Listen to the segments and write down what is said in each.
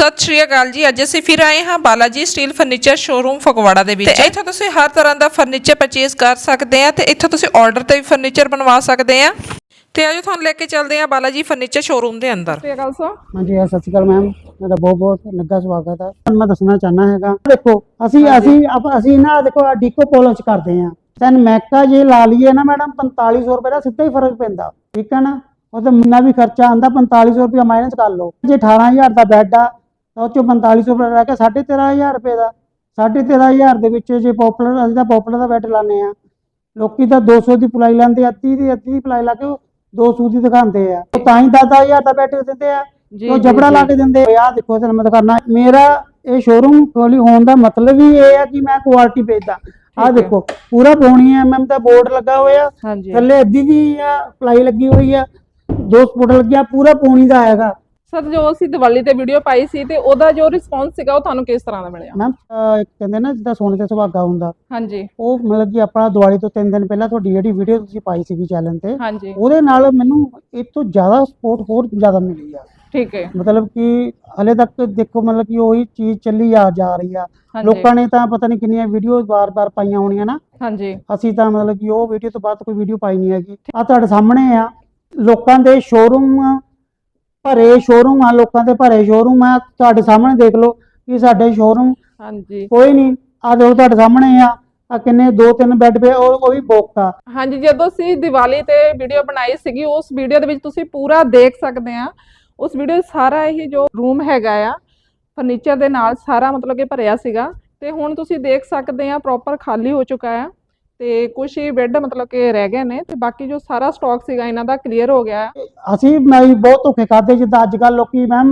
ਸਤਿ ਸ਼੍ਰੀ ਅਕਾਲ ਜੀ। ਅੱਜ ਅਸੀਂ ਫਿਰ ਆਏ ਹਾਂ Balaji steel furniture showroom Phagwara ਦੇ ਵਿੱਚ। ਤੇ ਇੱਥੋਂ ਤੁਸੀਂ ਹਰ ਤਰ੍ਹਾਂ ਦਾ ਫਰਨੀਚਰ ਪਰਚੇਸ ਕਰ ਸਕਦੇ ਆ ਤੇ ਇੱਥੋਂ ਤੁਸੀਂ ਆਰਡਰ ਤੇ ਵੀ ਫਰਨੀਚਰ ਬਣਵਾ ਸਕਦੇ ਆ ਤੇ ਆਜੋ ਤੁਹਾਨੂੰ ਲੈ ਕੇ ਚੱਲਦੇ ਆ ਬਾਲਾਜੀ ਫਰਨੀਚਰ ਸ਼ੋਰੂਮ ਦੇ ਅੰਦਰ। ਸਤਿ ਅਕਾਲ ਸਰ। ਹਾਂਜੀ ਹਾਂ, ਸਤਿ ਸ਼੍ਰੀ ਅਕਾਲ ਮੈਮ ਤੁਹਾਡਾ ਬਹੁਤ ਬਹੁਤ ਲੱਗਾ ਸਵਾਗਤ ਹੈ ਮੈਂ ਦੱਸਣਾ ਚਾਹਨਾ ਹੈਗਾ ਦੇਖੋ ਅਸੀਂ ਅਸੀਂ ਆਪ- ਅਸੀਂ ਨਾ ਦੇਖੋ ਡੀਕੋ ਪੋਲਿਸ਼ ਕਰਦੇ ਆ ਤੈਨ ਮੈਕਾ ਜੇ ਲਾ ਲਈਏ ਨਾ ਮੈਡਮ 4500 ਰੁਪਏ ਦਾ ਸਿੱਧਾ ਹੀ ਫ਼ਰਕ ਪੈਂਦਾ। ਠੀਕ ਹੈ ਨਾ? ਉਹ ਤੇ ਮਹੀਨਾ ਵੀ ਖਰਚਾ ਆਂਦਾ 4500 ਰੁਪਏ ਮਾਈਨਸ ਕਰ ਲਓ। ਜੇ 18000 ਦਾ ਬੈੱਡ ਆ ਤਾਂ ਉਹ ਚੋਂ 4500 ਰੁਪਏ ਰਹਿ ਕੇ 13500 ਰੁਪਏ ਦਾ। 13500 ਦੇ ਵਿੱਚ ਜੇ ਪੋਪੂਲਰ ਅਸੀਂ ਤਾਂ ਪੋਪੂਲਰ ਦਾ ਬੈੱਡ ਲਾਣੇ ਆ ਲੋਕੀ ਤਾਂ 200 ਦੀ ਪਲਾਈ ਲੈਂਦੇ ਆ 30 ਦੀ 30 ਦੀ ਪਲਾਈ ਲਾ ਕੇ ਉਹ 200 ਦੀ ਦਿਖਾਉਂਦੇ ਆ। ਉਹ ਤਾਂ ਹੀ 10000 ਦਾ ਬੈੱਡ ਦਿੰਦੇ ਆ। ਉਹ ਜਬੜਾ ਲਾ ਕੇ ਦਿੰਦੇ ਆ। ਦੇਖੋ ਤੁਹਾਨੂੰ ਮੈਂ ਦਿਖਾਣਾ ਮੇਰਾ ਇਹ ਸ਼ੋਰੂਮ ਖੋਲੀ ਹੋਣ ਦਾ ਮਤਲਬ ਹੀ ਇਹ ਆ ਕਿ ਮੈਂ ਕੁਆਲਿਟੀ ਵੇਚਦਾ। ਹੈ। ਦੇਖੋ ਪੂਰਾ ਪੌਣੀ ਐਮਐਮ ਦਾ ਬੋਰਡ ਲੱਗਾ ਹੋਇਆ। ਥੱਲੇ ਅੱਧੀ ਦੀ ਆ ਪਲਾਈ ਲੱਗੀ ਹੋਈ ਆ। ਦੋ ਸਪੋਰਟ ਲੱਗਿਆ ਪੂਰਾ ਪੌਣੀ ਦਾ ਹੈਗਾ ਸਰ ਜੋ ਅਸੀਂ ਦੀਵਾਲੀ ਤੇ ਵੀਡੀਓ ਪਾਈ ਸੀ ਤੇ ਉਹਦਾ ਜੋ ਰਿਸਪੌਂਸ ਸੀਗਾ ਉਹ ਤੁਹਾਨੂੰ ਕਿਸ ਤਰ੍ਹਾਂ ਦਾ ਮਿਲਿਆ? ਮੈਮ ਕਹਿੰਦੇ ਨਾ ਜਿੱਦਾਂ ਸੋਨੇ ਤੇ ਸੁਹਾਗਾ ਹੁੰਦਾ। ਹਾਂਜੀ। ਉਹ ਮਤਲਬ ਕਿ ਆਪਣਾ ਦੀਵਾਲੀ ਤੋਂ 3 ਦਿਨ ਪਹਿਲਾਂ ਤੁਹਾਡੀ ਜਿਹੜੀ ਵੀਡੀਓ ਤੁਸੀਂ ਪਾਈ ਸੀਗੀ ਚੈਨਲ ਤੇ ਹਾਂਜੀ। ਉਹਦੇ ਨਾਲ ਮੈਨੂੰ ਇਹ ਤੋਂ ਜ਼ਿਆਦਾ ਸਪੋਰਟ ਹੋਰ ਜ਼ਿਆਦਾ ਮਿਲੀ ਆ। ਠੀਕ ਹੈ। ਮਤਲਬ ਕਿ ਹਲੇ ਤੱਕ ਦੇਖੋ ਮਤਲਬ ਕਿ ਉਹੀ ਚੀਜ਼ ਚੱਲੀ ਆ ਜਾ ਰਹੀ ਆ। ਲੋਕਾਂ ਨੇ ਤਾਂ ਪਤਾ ਨਹੀਂ ਕਿੰਨੀਆਂ ਵੀਡੀਓ ਵਾਰ-ਵਾਰ ਪਾਈਆਂ ਹੋਣੀਆਂ ਨਾ। ਹਾਂਜੀ। ਅਸੀਂ ਤਾਂ ਮਤਲਬ ਕਿ ਉਹ ਵੀਡੀਓ ਤੋਂ ਬਾਅਦ ਕੋਈ ਵੀਡੀਓ ਪਾਈ ਨਹੀਂ ਹੈਗੀ। ਆ ਤੁਹਾਡੇ ਸਾਹਮਣੇ ਆ। ਲੋਕਾਂ ਦੇ ਸ਼ੋਰੂਮ ਭਰੇ ਸ਼ੋਰੂਮ ਆ ਲੋਕਾਂ ਦੇ ਭਰੇ ਸ਼ੋਰੂਮ ਆ ਤੁਹਾਡੇ ਸਾਹਮਣੇ ਦੇਖ ਲਓ ਕਿ ਸਾਡੇ ਸ਼ੋਰੂਮ ਹਾਂਜੀ। ਕੋਈ ਨਹੀਂ ਆ ਦੇਖੋ ਤੁਹਾਡੇ ਸਾਹਮਣੇ ਆ ਆ ਕਿੰਨੇ ਦੋ ਤਿੰਨ ਬੈੱਡ ਪਏ ਉਹ ਉਹ ਵੀ ਬੁੱਕ ਆ। ਹਾਂਜੀ ਜਦੋਂ ਅਸੀਂ ਦੀਵਾਲੀ ਤੇ ਵੀਡੀਓ ਬਣਾਈ ਸੀਗੀ ਉਸ ਵੀਡੀਓ ਦੇ ਵਿੱਚ ਤੁਸੀਂ ਪੂਰਾ ਦੇਖ ਸਕਦੇ ਆ। ਉਸ ਵੀਡੀਓ ਸਾਰਾ ਇਹ ਜੋ ਰੂਮ ਹੈਗਾ ਆ ਫਰਨੀਚਰ ਦੇ ਨਾਲ ਸਾਰਾ ਮਤਲਬ ਕਿ ਭਰਿਆ ਸੀਗਾ। ਤੇ ਹੁਣ ਤੁਸੀਂ ਦੇਖ ਸਕਦੇ ਆ ਪ੍ਰੋਪਰ ਖਾਲੀ ਹੋ ਚੁੱਕਾ ਆ। ਤੇ ਕੁਝ ਹੀ ਬੈੱਡ ਮਤਲਬ ਕਿ ਰਹਿ ਗਏ ਨੇ ਤੇ ਬਾਕੀ ਜੋ ਸਾਰਾ ਸਟਾਕ ਸੀਗਾ ਇਹਨਾਂ ਦਾ ਕਲੀਅਰ ਹੋ ਗਿਆ ਹੈ ਅਸੀਂ ਮੈਂ ਵੀ ਬਹੁਤ ਧੋਖੇ ਖਾਦੇ ਜਿੱਦਾਂ ਅੱਜ ਕੱਲ ਲੋਕੀ ਮੈਮ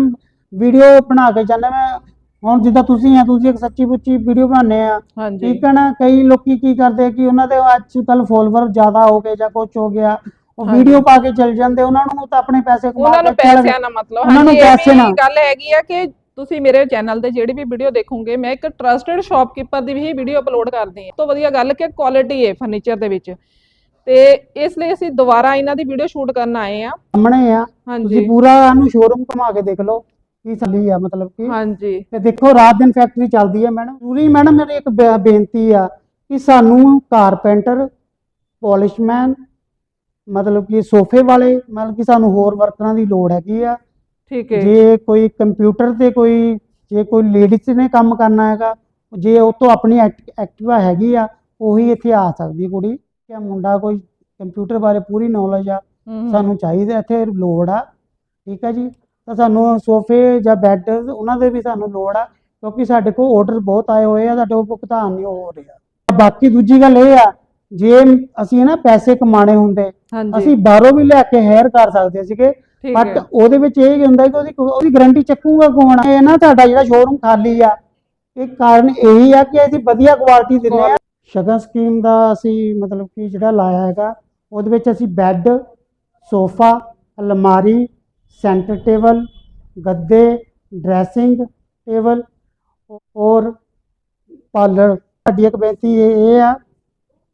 ਵੀਡੀਓ ਬਣਾ ਕੇ ਜਾਂਦੇ ਮੈਂ ਹੁਣ ਜਿੱਦਾਂ ਤੁਸੀਂ ਆ ਤੁਸੀਂ ਇੱਕ ਸੱਚੀ ਪੁੱਚੀ ਵੀਡੀਓ ਬਣਾਉਂਦੇ ਆ ਹਾਂਜੀ ਠੀਕ ਹੈ ਨਾ ਕਈ ਲੋਕੀ ਕੀ ਕਰਦੇ ਆ ਕਿ ਉਹਨਾਂ ਦੇ ਅੱਜ ਕੱਲ ਫੋਲੋਵਰ ਜ਼ਿਆਦਾ ਹੋ ਗਏ ਜਾਂ ਕੁਝ ਹੋ ਗਿਆ ਉਹ ਹਾਂਜੀ। ਵੀਡੀਓ ਪਾ ਕੇ ਚੱਲ ਜਾਂਦੇ ਉਹਨਾਂ ਨੂੰ ਤਾਂ ਆਪਣੇ ਪੈਸੇ ਕਮਾ ਉਹਨਾਂ ਨੂੰ ਕੇ ਲੱਗੇ। ਪੈਸਿਆਂ ਮਤਲਬ ਉਹਨਾਂ ਨੂੰ ਹਾਂਜੀ, ਇਹ ਪੈਸੇ ਵੀ ਨਾਲ। ਗੱਲ ਹੈਗੀ ਆ ਕਿ ਤੁਸੀਂ ਮੇਰੇ ਚੈਨਲ ਤੇ ਜਿਹੜੀ ਵੀ ਵੀਡੀਓ ਦੇਖੋਗੇ ਮੈਂ ਇੱਕ ਟਰਸਟਡ ਸ਼ਾਪਕੀਪਰ ਦੀ ਵੀ ਵੀਡੀਓ ਅਪਲੋਡ ਕਰਦੀ ਹਾਂ। ਤੋਂ ਵਧੀਆ ਗੱਲ ਕਿ ਕੁਆਲਿਟੀ ਹੈ ਫਰਨੀਚਰ ਦੇ ਵਿੱਚ। ਤੇ ਇਸ ਲਈ ਅਸੀਂ ਦੁਬਾਰਾ ਇਹਨਾਂ ਦੀ ਵੀਡੀਓ ਸ਼ੂਟ ਕਰਨ ਆਏ ਆ ਸਾਹਮਣੇ ਆ। ਤੁਸੀਂ ਪੂਰਾ ਇਹਨੂੰ ਸ਼ੋਰੂਮ ਘੁਮਾ ਕੇ ਦੇਖ ਲਓ ਕੀ ਚੱਲੀ ਆ ਮਤਲਬ ਕਿ। ਹਾਂਜੀ। ਤੇ ਦੇਖੋ ਰਾਤ ਦਿਨ ਫੈਕਟਰੀ ਚੱਲਦੀ ਹੈ ਮੈਡਮ ਪੂਰੀ ਮੈਡਮ ਮੇਰੀ ਇੱਕ ਬੇਨਤੀ ਆ ਕਿ ਸਾਨੂੰ ਕਾਰਪੈਂਟਰ ਪੋਲਿਸ਼ਮੈਨ ਮਤਲਬ ਕਿ ਸੋਫੇ ਵਾਲੇ ਮਤਲਬ ਕਿ ਸਾਨੂੰ ਹੋਰ ਵਰਕਰਾਂ ਦੀ ਲੋੜ ਹੈਗੀ ਆ। ਠੀਕ ਹੈ। ਜੇ ਕੋਈ ਕੰਪਿਊਟਰ ਤੇ ਕੋਈ ਜੇ ਕੋਈ ਲੇਡੀਜ਼ ਨੇ ਕੰਮ ਕਰਨਾ ਹੈਗਾ ਜੇ ਉਹ ਤੋਂ ਆਪਣੀ ਐਕ- ਐਕਟਿਵਾ ਹੈਗੀ ਆ ਉਹੀ ਇੱਥੇ ਆ ਸਕਦੀ ਕੁੜੀ ਕਿ ਮੁੰਡਾ ਕੋਈ ਕੰਪਿਊਟਰ ਬਾਰੇ ਪੂਰੀ ਨੌਲੇਜ ਆ ਸਾਨੂੰ ਚਾਹੀਦਾ ਇੱਥੇ ਲੋੜ ਆ ਠੀਕ ਹੈ ਜੀ? ਤਾਂ ਸਾਨੂੰ ਸੋਫੇ ਜਾਂ ਬੈੱਡ ਉਹਨਾਂ ਦੇ ਵੀ ਸਾਨੂੰ ਲੋੜ ਆ ਕਿਉਂਕਿ ਸਾਡੇ ਕੋਲ ਆਰਡਰ ਬਹੁਤ ਆਏ ਹੋਏ ਆ ਸਾਡੇ ਕੋਲ ਭੁਗਤਾਨ ਨਹੀਂ ਹੋ ਰਿਹਾ। ਬਾਕੀ ਦੂਜੀ ਗੱਲ ਇਹ ਆ ਜੇ ਅਸੀਂ ਨਾ ਪੈਸੇ ਕਮਾਣੇ ਹੁੰਦੇ ਅਸੀਂ ਬਾਹਰੋਂ ਵੀ ਲੈ ਕੇ ਹਾਇਰ ਕਰ ਸਕਦੇ ਸੀਗੇ ਬਟ ਉਹਦੇ ਵਿੱਚ ਇਹ ਹੁੰਦਾ ਕਿ ਉਹਦੀ ਉਹਦੀ ਗਾਰੰਟੀ ਚੱਕੂਗਾ ਕੌਣ ਇਹ ਨਾ ਤੁਹਾਡਾ ਜਿਹੜਾ ਸ਼ੋਰੂਮ ਖਾਲੀ ਆ। ਇਹ ਕਾਰਨ ਇਹੀ ਆ ਕਿ ਅਸੀਂ ਵਧੀਆ ਕੁਆਲਿਟੀ ਦਿੰਦੇ ਆ। ਸ਼ਗਨ ਸਕੀਮ ਦਾ ਅਸੀਂ ਮਤਲਬ ਕਿ ਜਿਹੜਾ ਲਾਇਆ ਹੈਗਾ ਉਹਦੇ ਵਿੱਚ ਅਸੀਂ ਬੈੱਡ ਸੋਫਾ ਅਲਮਾਰੀ ਸੈਂਟਰ ਟੇਬਲ ਗੱਦੇ ਡਰੈਸਿੰਗ ਟੇਬਲ ਔਰ ਪਾਰਲਰ ਸਾਡੀ ਇੱਕ ਬੇਨਤੀ ਇਹ ਆ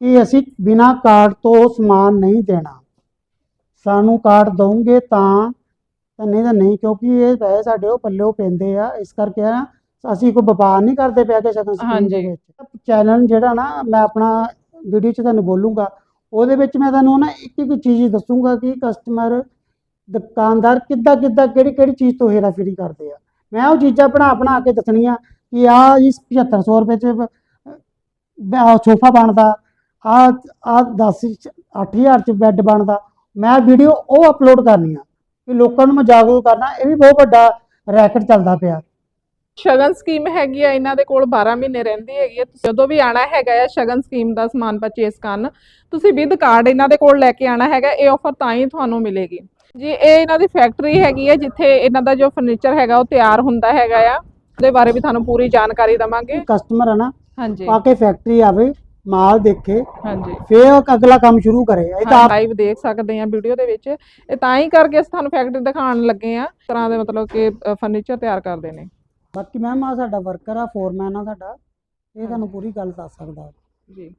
ਕਿ ਅਸੀਂ ਬਿਨਾ ਕਾਰਡ ਤੋਂ ਸਮਾਨ ਨਹੀਂ ਦੇਣਾ। ਸਾਨੂੰ ਕਾਰਡ ਦਵੋਗੇ ਤਾਂ ਤਾਂ ਨਹੀਂ ਤਾਂ ਨਹੀਂ ਕਿਉਂਕਿ ਇਹ ਪੈਸੇ ਸਾਡੇ ਉਹ ਪੱਲੇ ਪੈਂਦੇ ਆ। ਇਸ ਕਰਕੇ ਨਾ ਅਸੀਂ ਕੋਈ ਵਪਾਰ ਨਹੀਂ ਕਰਦੇ ਪਿਆ ਕਿ ਸ਼ਗਨ ਸਕੀਮ ਦੇ ਹਾਂਜੀ। ਵਿੱਚ। ਚੈਨਲ ਜਿਹੜਾ ਨਾ ਮੈਂ ਆਪਣਾ ਵੀਡੀਓ 'ਚ ਤੁਹਾਨੂੰ ਬੋਲੂੰਗਾ। ਉਹਦੇ ਵਿੱਚ ਮੈਂ ਤੁਹਾਨੂੰ ਨਾ ਇੱਕ ਇੱਕ ਚੀਜ਼ ਦੱਸੂੰਗਾ ਕਿ ਕਸਟਮਰ ਦੁਕਾਨਦਾਰ ਕਿੱਦਾਂ ਕਿੱਦਾਂ ਕਿਹੜੀ ਕਿਹੜੀ ਚੀਜ਼ ਤੋਂ ਹੇਰਾਫੇਰੀ ਕਰਦੇ ਆ। ਮੈਂ ਉਹ ਚੀਜ਼ਾਂ ਬਣਾ ਬਣਾ ਕੇ ਦੱਸਣੀਆਂ ਕਿ ਆ ਇਸ 7500 ਰੁਪਏ 'ਚ ਸੋਫਾ ਬਣਦਾ। ਆ ਆ 10 8000 ਚ ਬੈੱਡ ਬਣਦਾ। ਮੈਂ ਵੀਡੀਓ ਉਹ ਅਪਲੋਡ ਕਰਨੀ ਆ ਕਿ ਲੋਕਾਂ ਨੂੰ ਮੈਂ ਜਾਗਰੂਕ ਕਰਨਾ ਇਹ ਵੀ ਬਹੁਤ ਵੱਡਾ ਰੈਕਟ ਚੱਲਦਾ ਪਿਆ। ਸ਼ਗਨ ਸਕੀਮ ਹੈਗੀ ਆ ਇਹਨਾਂ ਦੇ ਕੋਲ 12 ਮਹੀਨੇ ਰਹਿੰਦੀ ਹੈਗੀ ਆ। ਤੁਸੀਂ ਜਦੋਂ ਵੀ ਆਣਾ ਹੈਗਾ ਆ ਸ਼ਗਨ ਸਕੀਮ ਦਾ ਸਮਾਨ ਪਰਚੇਸ ਕਰਨ ਤੁਸੀਂ ਵਿਦ ਕਾਰਡ ਇਹਨਾਂ ਦੇ ਕੋਲ ਲੈ ਕੇ ਆਣਾ ਹੈਗਾ ਇਹ ਆਫਰ ਤਾਂ ਹੀ ਤੁਹਾਨੂੰ ਮਿਲੇਗੀ। ਜੀ ਇਹ ਇਹਨਾਂ ਦੀ ਫੈਕਟਰੀ ਹੈਗੀ ਹੈ ਜਿੱਥੇ ਇਹਨਾਂ ਦਾ ਜੋ ਫਰਨੀਚਰ ਹੈਗਾ ਉਹ ਤਿਆਰ ਹੁੰਦਾ ਹੈਗਾ ਆ। ਉਹਦੇ ਬਾਰੇ ਵੀ ਤੁਹਾਨੂੰ ਪੂਰੀ ਜਾਣਕਾਰੀ ਦਵਾਂਗੇ। ਕਸਟਮਰ ਹੈ ਨਾ ਹਾਂਜੀ। ਆ ਕੇ ਫੈਕਟਰੀ ਆਵੇ। ਮਾਲ ਦੇਖੇ ਹਾਂਜੀ। ਫੇਰ ਉਹ ਅਗਲਾ ਕੰਮ ਸ਼ੁਰੂ ਕਰੇ। ਇਹ ਤਾਂ ਆਪ- ਲਾਈਵ ਦੇਖ ਸਕਦੇ ਆ ਵੀਡੀਓ ਦੇ ਵਿੱਚ। ਇਹ ਤਾਂ ਹੀ ਕਰਕੇ ਅਸੀਂ ਤੁਹਾਨੂੰ ਫੈਕਟਰੀ ਦਿਖਾਉਣ ਲੱਗੇ ਆ ਤਰ੍ਹਾਂ ਦੇ ਮਤਲਬ ਕਿ ਫਰਨੀਚਰ ਤਿਆਰ ਕਰਦੇ ਨੇ। ਬਾਕੀ ਮੈਮ ਆ ਸਾਡਾ ਵਰਕਰ ਆ ਫੋਰਮੈਨ ਆ ਸਾਡਾ। ਇਹ ਤੁਹਾਨੂੰ ਪੂਰੀ ਗੱਲ ਦੱਸ ਸਕਦਾ। ਜੀ।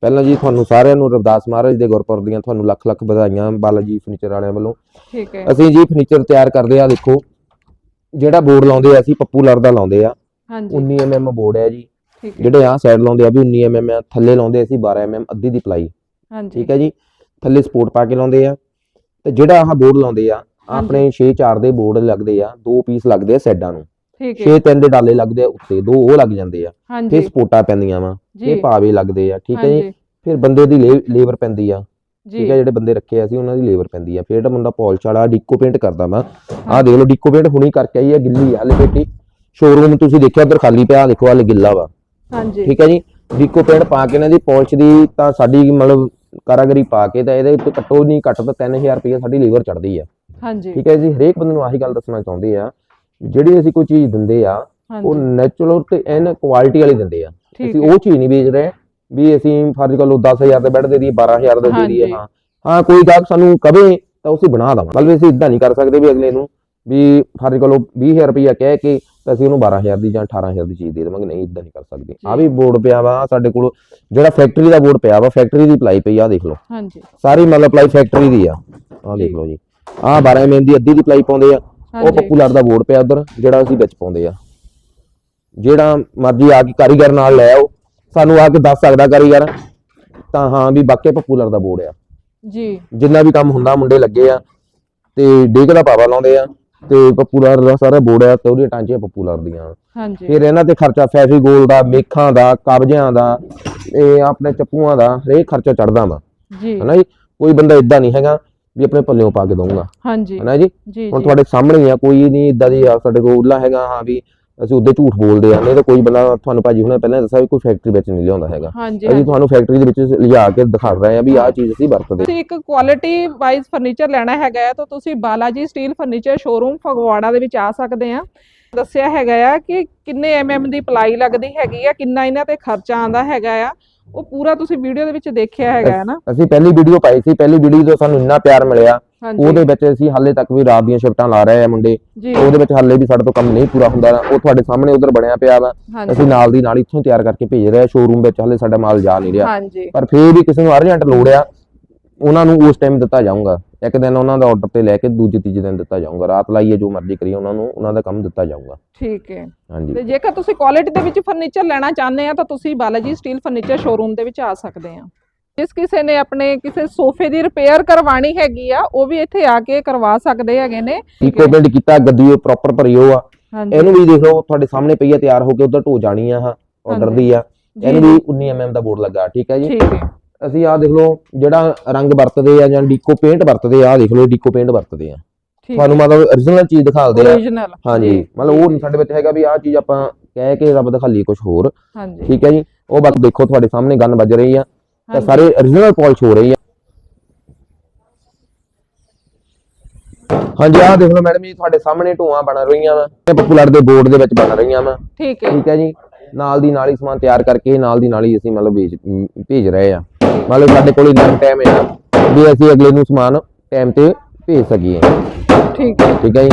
ਪਹਿਲਾਂ ਜੀ ਤੁਹਾਨੂੰ ਸਾਰਿਆਂ ਨੂੰ ਰਵਿਦਾਸ ਮਹਾਰਾਜ ਦੇ ਗੁਰਪੁਰਬ ਦੀਆਂ ਤੁਹਾਨੂੰ ਲੱਖ ਲੱਖ ਵਧਾਈਆਂ ਬਾਲਾ ਜੀ ਫਰਨੀਚਰ ਵਾਲਿਆਂ ਵੱਲੋਂ। ਠੀਕ ਹੈ। ਅਸੀਂ ਜੀ ਫਰਨੀਚਰ ਤਿਆਰ ਕਰਦੇ ਆ ਦੇਖੋ। ਜਿਹੜਾ ਬੋਰਡ ਲਾਉਂਦੇ ਆ ਅਸੀਂ ਪਪੂਲਰ ਦਾ ਲਾਉਂਦੇ ਆ। ਹਾਂਜੀ। 19 mm ਬੋਰਡ ਹੈ ਜੀ। ਜਿਹੜੇ ਆ ਸਾਈਡ ਲਾਉਂਦੇ ਆ ਵੀ 19 mm ਆ ਥੱਲੇ ਲਾਉਂਦੇ ਅਸੀਂ 12 mm ਅੱਧੀ ਦੀ ਪਲਾਈ। ਹਾਂਜੀ। ਠੀਕ ਹੈ ਜੀ? ਥੱਲੇ ਸਪੋਰਟ ਪਾ ਕੇ ਲਾਉਂਦੇ ਆ। ਤੇ ਜਿਹੜਾ ਆਹ ਬੋਰਡ ਲਾਉਂਦੇ ਆ ਆਪਣੇ 6-4 ਦੇ ਬੋਰਡ ਲੱਗਦੇ ਆ ਦੋ ਪੀਸ ਲੱਗਦੇ ਆ ਸਾਈਡਾਂ ਨੂੰ। ਠੀਕ ਹੈ। 6 ਤਿੰਨ ਦੇ ਡਾਲੇ ਲੱਗਦੇ ਆ ਉੱਤੇ ਦੋ ਉਹ ਲੱਗ ਜਾਂਦੇ ਆ। ਫਿਰ ਸਪੋਰਟਾਂ ਪੈਂਦੀਆਂ ਵਾ ਇਹ ਪਾਵੇ ਲੱਗਦੇ ਆ ਠੀਕ ਹੈ ਜੀ? ਫਿਰ ਬੰਦੇ ਦੀ ਲੇਬਰ ਪੈਂਦੀ ਆ। ਠੀਕ ਹੈ ਜਿਹੜੇ ਬੰਦੇ ਰੱਖੇ ਆ ਅਸੀਂ ਉਹਨਾਂ ਦੀ ਲੇਬਰ ਪੈਂਦੀ ਆ। ਫਿਰ ਜਿਹੜਾ ਮੁੰਡਾ ਪਾਲਿਸ਼ ਵਾਲਾ ਡਿੱਕੋ ਪੇਂਟ ਕਰਦਾ ਵਾ। ਆਹ ਦੇਖ ਲਓ ਡਿੱਕੋ ਪੇਂਟ ਹੁਣੀ ਕਰਕੇ ਆਈ ਆ ਗਿੱਲੀ ਆ। ਪੇਟੀ ਸ਼ੋਰੂਮ ਤੁਸੀਂ ਦੇਖਿਆ ਉਧਰ ਖਾਲੀ ਪਿਆ ਦੇਖੋ ਹਲੇ ਗਿੱਲਾ ਵਾ। ਹਾਂਜੀ। ਠੀਕ ਹੈ ਜੀ। ਡਿੱਕੋ ਪੇਂਟ ਪਾ ਕੇ ਇਹਨਾਂ ਦੀ ਪਾਲਿਸ਼ ਦੀ ਤਾਂ ਸਾਡੀ ਮਤਲਬ ਕਾਰਾਗਰੀ ਪਾ ਕੇ ਤਾਂ ਇਹਦੇ ਉੱਤੇ ਘੱਟੋ ਨਹੀਂ ਘੱਟ ਤਾਂ 3000 ਰੁਪਏ ਸਾਡੀ ਲੇਬਰ ਚੜਦੀ ਆ। ਹਾਂਜੀ। ਠੀਕ ਹੈ ਜੀ ਹਰੇਕ ਬੰਦੇ ਨੂੰ ਆਹੀ ਗੱਲ ਦੱਸਣਾ ਚਾਹੁੰਦੇ ਆ ਜਿਹੜੀ ਅਸੀਂ ਕੋਈ ਚੀਜ਼ ਦਿੰਦੇ ਆ ਉਹ ਨੈਚੁਰਲ ਤੇ ਐਨ ਕੁਆਲਿਟੀ ਵਾਲੀ ਦਿੰਦੇ ਆ। ਅਸੀਂ ਉਹ ਚੀਜ਼ ਨਹੀਂ ਵੇਚ ਰਹੇ ਵੀ ਅਸੀਂ ਫਰਜ਼ ਕਰ ਲਓ 10000 ਦੇ ਬੈੱਡ ਦੇ ਦਈਏ 12000 ਦੇ ਦੇ ਦਈਏ। ਹਾਂ। ਹਾਂ ਕੋਈ ਗਾਹਕ ਸਾਨੂੰ ਕਵੇ ਤਾਂ ਅਸੀਂ ਬਣਾ ਦਵਾਂ। ਮਤਲਬ ਅਸੀਂ ਇਦਾਂ ਨਹੀਂ ਕਰ ਸਕਦੇ ਵੀ ਅਗਲੇ ਨੂੰ ਵੀ ਕਰ ਲਓ 20000 ਰੁਪਇਆ ਕਹਿ ਕੇ ਤਾਂ ਅਸੀਂ ਉਹਨੂੰ 12000 ਦੀ ਜਾਂ 18000 ਦੀ ਚੀਜ਼ ਦੇ ਦੇਵਾਂਗੇ ਨਹੀਂ ਇਦਾਂ ਨਹੀਂ ਕਰ ਸਕਦੇ। ਆ ਵੀ ਬੋਰਡ ਪਿਆ ਵਾ ਸਾਡੇ ਕੋਲ ਜਿਹੜਾ ਫੈਕਟਰੀ ਦਾ ਬੋਰਡ ਪਿਆ ਵਾ ਫੈਕਟਰੀ ਦੀ ਪਲਾਈ ਪਈ ਆ ਦੇਖ ਲਓ। ਹਾਂਜੀ। ਸਾਰੀ ਮਤਲਬ ਪਲਾਈ ਫੈਕਟਰੀ ਦੀ ਆ। ਆਹ ਦੇਖ ਲਓ ਜੀ। ਆਹ 12 mm ਦੀ ਅੱਧੀ ਦੀ ਪਲਾਈ ਪਾਉਂਦੇ ਆ ਉਹ। ਪਪੂਲਰ ਦਾ ਬੋਰਡ ਪਿਆ ਉਧਰ ਜਿਹੜਾ ਅਸੀਂ ਵਿੱਚ ਪਾਉਂਦੇ ਆ। ਜਿਹੜਾ ਮਰਜ਼ੀ ਆ ਕੇ ਕਾਰੀਗਰ ਨਾਲ ਲੈ ਆਓ ਸਾਨੂੰ ਆ ਕੇ ਦੱਸ ਸਕਦਾ ਕਾਰੀਗਰ ਤਾਂ ਹਾਂ ਵੀ ਵਾਕਿਆ ਪਪੂਲਰ ਦਾ ਬੋਰਡ ਆ। ਜੀ। ਜਿੰਨਾ ਵੀ ਕੰਮ ਹੁੰਦਾ ਮੁੰਡੇ ਲੱਗੇ ਆ ਤੇ ਡੇਕ ਦਾ ਪਾਵਾ ਲਾਉਂਦੇ ਆ। ਤੇ ਪਪੂਲਰ ਦਾ ਸਾਰਾ ਬੋਰਡ ਆ ਤੇ ਉਹਦੀਆਂ ਟਾਂਚੀਆਂ ਪਪੂਲਰ ਦੀਆਂ। ਹਾਂਜੀ। ਫਿਰ ਇਹਨਾਂ ਤੇ ਖਰਚਾ ਫੈਫੀ ਗੋਲ ਦਾ ਮੇਖਾਂ ਦਾ ਕਬਜ਼ਿਆਂ ਦਾ ਇਹ ਆਪਣੇ ਚੱਪੂਆਂ ਦਾ ਹਰੇਕ ਖਰਚਾ ਚੜਦਾ ਵਾ। ਜੀ। ਹਨਾ ਜੀ? ਕੋਈ ਬੰਦਾ ਇਦਾਂ ਨਹੀਂ ਹੈਗਾ ਵੀ ਆਪਣੇ ਪੱਲਿਓਂ ਪਾ ਕੇ ਦਊਗਾ। ਹਾਂਜੀ। ਹਨਾ ਜੀ? ਹੁਣ ਤੁਹਾਡੇ ਸਾਹਮਣੇ ਹੀ ਆ ਕੋਈ ਨਹੀਂ ਇਦਾਂ ਦੀ ਆ ਸਾਡੇ ਕੋਲ ਉੱਲਾ ਹੈਗਾ ਹਾਂ ਵੀ ਅਸੀਂ ਉਹਦੇ ਝੂਠ ਬੋਲਦੇ ਆ ਨਹੀਂ ਤਾਂ ਕੋਈ ਬੰਦਾ ਤੁਹਾਨੂੰ ਭਾਜੀ ਹੁਣੇ ਪਹਿਲਾਂ ਦੱਸਿਆ ਵੀ ਕੋਈ ਫੈਕਟਰੀ ਵਿੱਚ ਨਹੀਂ ਲਿਆਉਂਦਾ ਹੈਗਾ। ਹਾਂਜੀ ਅਸੀਂ ਤੁਹਾਨੂੰ ਫੈਕਟਰੀ ਦੇ ਵਿੱਚ ਲਿਜਾ ਕੇ ਦਿਖਾ ਰਹੇ ਆ ਵੀ ਆਹ ਚੀਜ਼ ਅਸੀਂ ਵਰਤਦੇ ਤੁਸੀਂ ਇੱਕ ਕੁਆਲਿਟੀ ਵਾਈਜ਼ ਫਰਨੀਚਰ ਲੈਣਾ ਹੈਗਾ ਤਾਂ ਤੁਸੀਂ Balaji steel furniture showroom Phagwara ਦੇ ਵਿੱਚ ਆ ਸਕਦੇ ਆ। ਦੱਸਿਆ ਹੈਗਾ ਆ ਕਿ ਕਿੰਨੇ ਐਮਐਮ ਦੀ ਪਲਾਈ ਲੱਗਦੀ ਹੈਗੀ ਆ ਕਿੰਨਾ ਇਹਨਾਂ ਤੇ ਖਰਚਾ ਆਂਦਾ ਹੈਗਾ ਆ। ਉਹ ਪੂਰਾ ਤੁਸੀਂ ਵੀਡੀਓ ਦੇ ਵਿੱਚ ਦੇਖਿਆ ਹੈਗਾ ਹੈ ਨਾ? ਅਸੀਂ ਪਹਿਲੀ ਵੀਡੀਓ ਪਾਈ ਸੀ ਪਹਿਲੀ ਵੀਡੀਓ ਤੋਂ ਸਾਨੂੰ ਇੰਨਾ ਪਿਆਰ ਮਿਲਿਆ ਹਾਂਜੀ। ਉਹਦੇ ਵਿੱਚ ਅਸੀਂ ਹਾਲੇ ਤੱਕ ਵੀ ਰਾਤ ਦੀਆਂ ਸ਼ਿਫਟਾਂ ਲਾ ਰਹੇ ਆ ਮੁੰਡੇ। ਜੀ। ਉਹਦੇ ਵਿੱਚ ਹਾਲੇ ਵੀ ਸਾਡੇ ਤੋਂ ਕੰਮ ਨਹੀਂ ਪੂਰਾ ਹੁੰਦਾ ਉਹ ਤੁਹਾਡੇ ਸਾਹਮਣੇ ਉਧਰ ਬਣਿਆ ਪਿਆ ਵਾ। ਹਾਂਜੀ। ਅਸੀਂ ਨਾਲ ਦੀ ਨਾਲ ਇੱਥੋਂ ਤਿਆਰ ਕਰਕੇ ਭੇਜ ਰਹੇ ਆ ਸ਼ੋਰੂਮ ਵਿੱਚ ਹਾਲੇ ਸਾਡਾ ਮਾਲ ਜਾ ਨਹੀਂ ਰਿਹਾ। ਹਾਂਜੀ। ਪਰ ਫੇਰ ਵੀ ਕਿਸੇ ਨੂੰ ਅਰਜੈਂਟ ਲੋੜ ਆ ਉਹਨਾਂ ਨੂੰ ਉਸ ਟਾਈਮ ਦਿੱਤਾ ਜਾਊਗਾ। ਇੱਕ ਦਿਨ ਉਹਨਾਂ ਦਾ ਆਰਡਰ ਤੇ ਲੈ ਕੇ ਦੂਜੇ ਤੀਜੇ ਦਿਨ ਦਿੱਤਾ ਜਾਊਗਾ। ਰਾਤ ਲਾਈਏ ਜੋ ਮਰਜ਼ੀ ਕਰੀਏ ਉਹਨਾਂ ਨੂੰ ਉਹਨਾਂ ਦਾ ਕੰਮ ਦਿੱਤਾ ਜਾਊਗਾ। ਠੀਕ ਹੈ। ਹਾਂਜੀ। ਤੇ ਜੇਕਰ ਤੁਸੀਂ ਕੁਆਲਿਟੀ ਦੇ ਵਿੱਚ ਫਰਨੀਚਰ ਲੈਣਾ ਚਾਹੁੰਦੇ ਆ ਤਾਂ ਤੁਸੀਂ ਬਾਲਾਜੀ ਸਟੀਲ ਫਰਨੀਚਰ ਸ਼ੋਰੂਮ ਦੇ ਵਿੱਚ ਆ ਸਕਦੇ ਆ। ਜਿਸ ਕਿਸੇ ਨੇ ਆਪਣੇ ਕਿਸੇ ਸੋਫੇ ਦੀ ਰਿਪੇਅਰ ਕਰਵਾਣੀ ਹੈਗੀ ਆ ਉਹ ਵੀ ਇੱਥੇ ਆ ਕੇ ਕਰਵਾ ਸਕਦੇ ਹੈਗੇ ਨੇ। ਇਕੋ ਬਿਲਡ ਕੀਤਾ ਗੱਦੀ ਉਹ ਪ੍ਰੋਪਰ ਭਰੀ ਉਹ ਆ। ਇਹਨੂੰ ਵੀ ਦੇਖ ਲਓ ਤੁਹਾਡੇ ਸਾਹਮਣੇ ਪਈ ਆ ਤਿਆਰ ਹੋ ਕੇ ਉਧਰ ਢੋ ਜਾਣੀ ਆ ਆਰਡਰ। ਦੀ ਆ। ਇਹਨੂੰ ਵੀ 19 mm ਦਾ ਬੋਰਡ ਲੱਗਾ ਠੀਕ ਹੈ ਜੀ? ਠੀਕ ਹੈ। ਅਸੀਂ ਆਹ ਦੇਖ ਲਓ ਜਿਹੜਾ ਰੰਗ ਵਰਤਦੇ ਆ ਜਾਂ ਡੀਕੋ ਪੇਂਟ ਵਰਤਦੇ ਆ ਆਹ ਦੇਖ ਲਓ ਡੀਕੋ ਪੇਂਟ ਵਰਤਦੇ ਆ। ਠੀਕ ਤੁਹਾਨੂੰ ਮਤਲਬ origignal ਚੀਜ਼ ਦਿਖਾਉਂਦੇ ਆ। ਹਾਂਜੀ ਮਤਲਬ ਉਹ ਨੀ ਸਾਡੇ ਵਿੱਚ ਹੈਗਾ ਵੀ ਆਹ ਚੀਜ਼ ਆਪਾਂ ਕਹਿ ਕੇ ਰੱਬ ਦਿਖਾਲੀ ਕੁਝ ਹੋਰ। ਹਾਂਜੀ। ਠੀਕ ਹੈ ਜੀ। ਉਹ ਬਾਕੀ ਦੇਖੋ ਤੁਹਾਡੇ ਸਾਹਮਣੇ ਗਨ ਵੱਜ ਰਹੀ ਆ। ਤਾਂ। ਸਾਰੇ origignal ਪਾਲਿਸ਼ ਹੋ ਰਹੀ ਆ। ਹਾਂਜੀ ਆਹ ਦੇਖ ਲਓ ਮੈਡਮ ਜੀ ਤੁਹਾਡੇ ਸਾਹਮਣੇ ਢੋਆਂ ਬਣ ਰਹੀਆਂ ਵਾ। ਇਹ ਪਪੂਲਰ ਦੇ ਬੋਰਡ ਦੇ ਵਿੱਚ ਬਣ ਰਹੀਆਂ ਵਾ। ਠੀਕ ਹੈ। ਠੀਕ ਹੈ ਜੀ। ਨਾਲ ਦੀ ਨਾਲ ਹੀ ਸਮਾਨ ਤਿਆਰ ਕਰਕੇ ਨਾਲ ਦੀ ਨਾਲ ਹੀ ਅਸੀਂ ਮਤਲਬ ਭੇਜ ਰਹੇ ਆ। ਮਤਲਬ ਸਾਡੇ ਕੋਲ ਇੰਨਾ ਟਾਈਮ ਹੈ ਵੀ ਅਸੀਂ ਅਗਲੇ ਨੂੰ ਸਮਾਨ ਟਾਈਮ ਤੇ ਭੇਜ ਸਕੀਏ। ਠੀਕ ਹੈ। ਠੀਕ ਹੈ ਜੀ?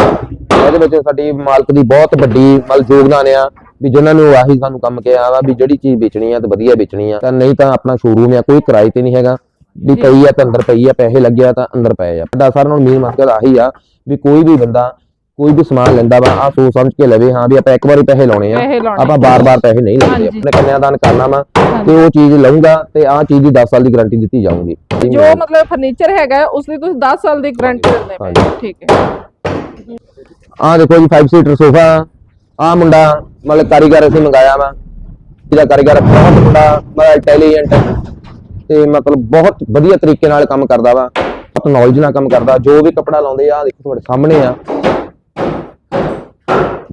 ਇਹਦੇ ਵਿੱਚ ਸਾਡੀ ਮਾਲਕ ਦੀ ਬਹੁਤ ਵੱਡੀ ਮਤਲਬ ਯੋਗਦਾਨ ਆ ਵੀ ਜਿਨ੍ਹਾਂ ਨੂੰ ਆਹੀ ਸਾਨੂੰ ਕੰਮ ਕਿਹਾ ਵਾ ਵੀ ਜਿਹੜੀ ਚੀਜ਼ ਵੇਚਣੀ ਆ ਤੇ ਵਧੀਆ ਵੇਚਣੀ ਆ ਤਾਂ ਨਹੀਂ ਤਾਂ ਆਪਣਾ ਸ਼ੋਰੂਮ ਆ ਕੋਈ ਕਿਰਾਏ ਤੇ ਨਹੀਂ ਹੈਗਾ। ਵੀ ਪਈ ਆ ਤਾਂ ਅੰਦਰ ਪਈ ਆ ਪੈਸੇ ਲੱਗਿਆ ਤਾਂ ਅੰਦਰ ਪਏ ਆ। ਸਾਡਾ ਸਾਰਿਆਂ ਨੂੰ ਮੇਨ ਮਕਸਦ ਆਹੀ ਆ ਵੀ ਕੋਈ ਵੀ ਬੰਦਾ ਕੋਈ ਵੀ ਸਮਾਨ ਲੈਂਦਾ ਵਾ ਆ ਸੋਚ ਸਮਝ ਕੇ ਲਵੇ ਹਾਂ ਵੀ ਆਪਾਂ ਇੱਕ ਵਾਰੀ ਪੈਸੇ ਲਾਉਣੇ ਆ। ਪੈਸੇ ਲਾਉਣੇ। ਆਪਾਂ ਬਾਰ-ਬਾਰ ਪੈਸੇ ਨਹੀਂ ਲੈਂਦੇ ਹਾਂਜੀ। ਆਪਣੇ ਕੰਨਿਆਦਾਨ ਕਰਨਾ ਵਾ ਤੇ ਉਹ ਚੀਜ਼ ਲਊਂਗਾ ਤੇ ਆਹ ਚੀਜ਼ ਦੀ 10 ਸਾਲ ਦੀ ਗਾਰੰਟੀ ਦਿੱਤੀ ਜਾਊਗੀ। ਜੋ ਮਤਲਬ ਫਰਨੀਚਰ ਹੈਗਾ ਹੈ, ਉਸ ਦੀ ਤੁਸੀਂ 10 ਸਾਲ ਦੀ ਗਾਰੰਟੀ ਦਿੰਦੇ ਪਏ ਹੋ। ਠੀਕ ਹੈ। ਆਹ ਦੇਖੋ ਜੀ 5 ਸੀਟਰ ਸੋਫਾ ਆਹ ਮੁੰਡਾ ਮਤਲਬ ਕਾਰੀਗਰ ਅਸੀਂ ਮੰਗਾਇਆ ਵਾ। ਇਹਦਾ ਕਾਰੀਗਰ ਬਹੁਤ ਮੁੰਡਾ ਬੜਾ ਇੰਟੈਲੀਜੈਂਟ ਤੇ ਮਤਲਬ ਬਹੁਤ ਵਧੀਆ ਤਰੀਕੇ ਨਾਲ ਕੰਮ ਕਰਦਾ ਵਾ। ਬਹੁਤ ਨੌਲੇਜ ਨਾਲ ਕੰਮ ਕਰਦਾ ਜੋ ਵੀ ਕੱਪੜਾ ਲਾਉਂਦੇ ਆ ਆਹ ਦੇਖੋ ਤੁਹਾਡੇ ਸਾਹਮਣੇ ਆ।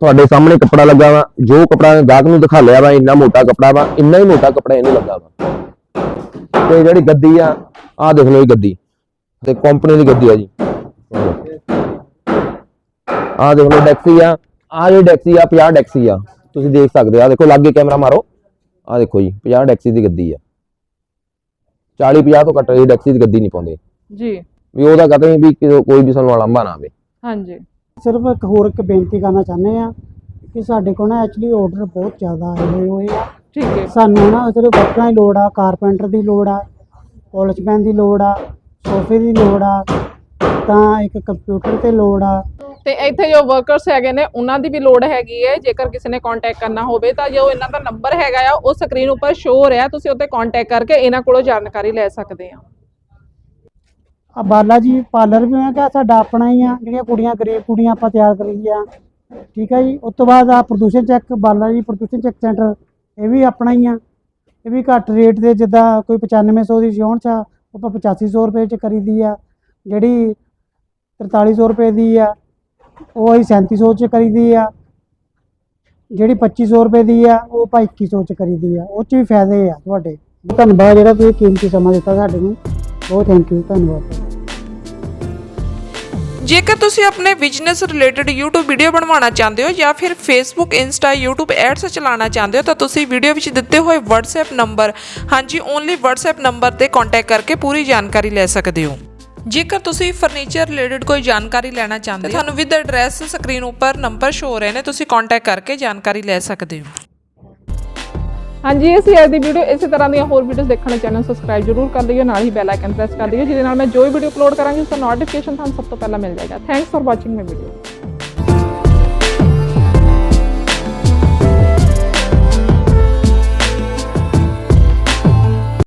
ਤੁਹਾਡੇ ਸਾਹਮਣੇ ਕੱਪੜਾ ਲੱਗਾ ਵਾ ਜੋ ਕੱਪੜਾ ਗਾਹਕ ਨੂੰ ਦਿਖਾ ਲਿਆ ਵਾ ਇੰਨਾ ਮੋਟਾ ਕੱਪੜਾ ਵਾ ਇੰਨਾ ਹੀ ਮੋਟਾ ਕੱਪੜਾ ਇਹਨੂੰ ਲੱਗਾ ਵਾ। ਤੇ ਜਿਹੜੀ ਗੱਦੀ ਆ ਆਹ ਦੇਖ ਲਓ ਇਹ ਗੱਦੀ ਤੇ ਕੰਪਨੀ ਦੀ ਗੱਦੀ ਆ ਜੀ। ਆਹ ਦੇਖ ਲਓ ਡੈਕਸੀ ਆ ਆਹ ਜਿਹੜੀ ਡੈਕਸੀ ਆ 50 ਡੈਕਸੀ ਆ ਤੁਸੀਂ ਦੇਖ ਸਕਦੇ ਆ ਦੇਖੋ ਲਾਗੇ ਕੈਮਰਾ ਮਾਰੋ। ਆਹ ਦੇਖੋ ਜੀ 50 ਡੈਕਸੀ ਦੀ ਗੱਦੀ ਆ। 40 50 ਤੋਂ ਘੱਟ ਇਹ ਡੈਕਸੀ ਦੀ ਗੱਦੀ ਨਹੀਂ ਪਾਉਂਦੇ। ਜੀ। ਵੀ ਉਹਦਾ ਕਹਤੇ ਵੀ ਕੋਈ ਵੀ ਸਾਨੂੰ ਅਲੰਬਾ ਨਾ ਆਵੇ। ਹਾਂਜੀ। ਸਿਰਫ ਇੱਕ ਹੋਰ ਇੱਕ ਬੇਨਤੀ ਕਰਨਾ ਚਾਹੁੰਦੇ ਆ ਕਿ ਸਾਡੇ ਕੋਲ ਨਾ ਐਕਚੁਅਲੀ ਆਰਡਰ ਬਹੁਤ ਜ਼ਿਆਦਾ ਆਏ ਹੋਏ ਹੋਏ ਆ। ਠੀਕ ਹੈ। ਸਾਨੂੰ ਨਾ ਸਿਰਫ ਵਰਕਰਾਂ ਦੀ ਲੋੜ ਆ ਕਾਰਪੈਂਟਰ ਦੀ ਲੋੜ ਆ ਪੋਲਿਸ਼ਮੈਨ ਦੀ ਲੋੜ ਆ ਸੋਫੇ ਦੀ ਲੋੜ ਆ ਤਾਂ ਇੱਕ ਕੰਪਿਊਟਰ ਤੇ ਲੋੜ ਆ। ਤੇ ਇੱਥੇ ਜੋ ਵਰਕਰਸ ਹੈਗੇ ਨੇ ਉਹਨਾਂ ਦੀ ਵੀ ਲੋੜ ਹੈਗੀ ਹੈ। ਜੇਕਰ ਕਿਸੇ ਨੇ ਕੰਟੈਕਟ ਕਰਨਾ ਹੋਵੇ ਤਾਂ ਜੋ ਇਹਨਾਂ ਦਾ ਨੰਬਰ ਹੈਗਾ ਆ ਉਹ ਸਕਰੀਨ ਉੱਪਰ ਸ਼ੋ ਹੋ ਰਿਹਾ ਤੁਸੀਂ ਉੱਤੇ ਕੰਟੈਕਟ ਕਰਕੇ ਇਹਨਾਂ ਕੋਲੋਂ ਜਾਣਕਾਰੀ ਲੈ ਸਕਦੇ ਆ। ਆ ਬਾਲਾ ਜੀ, ਪਾਰਲਰ ਵੀ ਮੈਂ ਕਿਹਾ ਸਾਡਾ ਆਪਣਾ ਹੀ ਆ, ਜਿਹੜੀਆਂ ਕੁੜੀਆਂ ਗਰੀਬ ਕੁੜੀਆਂ ਆਪਾਂ ਤਿਆਰ ਕਰੀ ਆ ਠੀਕ ਹੈ ਜੀ? ਉਸ ਤੋਂ ਬਾਅਦ ਆ ਪ੍ਰਦੂਸ਼ਣ ਚੈੱਕ ਬਾਲਾ ਜੀ ਪ੍ਰਦੂਸ਼ਣ ਚੈੱਕ ਸੈਂਟਰ ਇਹ ਵੀ ਆਪਣਾ ਹੀ ਆ। ਇਹ ਵੀ ਘੱਟ ਰੇਟ ਦੇ, ਜਿੱਦਾਂ ਕੋਈ 9500 ਦੀ ਸਿਉਣ ਆ ਉਹ ਆਪਾਂ 8500 ਰੁਪਏ ਚ ਕਰੀਦੀ ਆ। ਜਿਹੜੀ 4300 ਰੁਪਏ ਦੀ ਆ, ਉਹ ਅਸੀਂ 3700 ਚ ਕਰੀਦੀ ਆ। ਜਿਹੜੀ 2500 ਰੁਪਏ ਦੀ ਆ, ਉਹ ਆਪਾਂ 2100 ਚ ਕਰੀਦੀ ਆ। ਉਹ ਚ ਵੀ ਫਾਇਦੇ ਆ ਤੁਹਾਡੇ। ਧੰਨਵਾਦ, ਜਿਹੜਾ ਤੁਸੀਂ ਕੀਮਤੀ ਸਮਾਂ ਦਿੱਤਾ ਸਾਡੇ ਨੂੰ। ਬਹੁਤ ਥੈਂਕ ਯੂ ਧੰਨਵਾਦ। ਜੇਕਰ ਤੁਸੀਂ ਆਪਣੇ ਬਿਜ਼ਨਸ ਰਿਲੇਟਡ YouTube ਵੀਡੀਓ ਬਣਵਾਉਣਾ ਚਾਹੁੰਦੇ ਹੋ ਜਾਂ ਫਿਰ Facebook, Insta, YouTube ਐਡਸ ਚਲਾਉਣਾ ਚਾਹੁੰਦੇ ਹੋ, ਤਾਂ ਤੁਸੀਂ ਵੀਡੀਓ ਵਿੱਚ ਦਿੱਤੇ ਹੋਏ WhatsApp ਨੰਬਰ ਹਾਂਜੀ ਓਨਲੀ WhatsApp ਨੰਬਰ ਤੇ ਕੰਟੈਕਟ ਕਰਕੇ ਪੂਰੀ ਜਾਣਕਾਰੀ ਲੈ ਸਕਦੇ ਹੋ। ਜੇਕਰ ਤੁਸੀਂ ਫਰਨੀਚਰ ਰਿਲੇਟਡ ਕੋਈ ਜਾਣਕਾਰੀ ਲੈਣਾ ਚਾਹੁੰਦੇ ਹੋ ਤੁਹਾਨੂੰ ਵਿਦ ਐਡਰੈਸ ਸਕਰੀਨ ਉੱਪਰ ਨੰਬਰ ਸ਼ੋ ਹੋ ਰਹੇ ਨੇ, ਤੁਸੀਂ ਕੰਟੈਕਟ ਕਰਕੇ ਜਾਣਕਾਰੀ ਲੈ ਸਕਦੇ ਹੋ। ਹਾਂਜੀ ਅਸੀਂ ਅੱਜ ਦੀ ਵੀਡੀਓ ਇਸੇ ਤਰ੍ਹਾਂ ਦੀਆਂ ਹੋਰ ਵੀਡੀਓਜ਼ ਦੇਖਣ ਲਈ ਚੈਨਲ ਸਬਸਕ੍ਰਾਈਬ ਜਰੂਰ ਕਰ ਲਿਓ ਨਾਲ ਹੀ ਬੈਲ ਆਈਕਨ ਪ੍ਰੈਸ ਕਰ ਦਿਓ, ਜਿਹਦੇ ਨਾਲ ਮੈਂ ਜੋ ਵੀ ਵੀਡੀਓ ਅਪਲੋਡ ਕਰਾਂਗੀ ਉਸ ਦਾ ਨੋਟੀਫਿਕੇਸ਼ਨ ਤੁਹਾਨੂੰ ਸਭ ਤੋਂ ਪਹਿਲਾਂ ਮਿਲ ਜਾਏਗਾ। Thanks for watching my video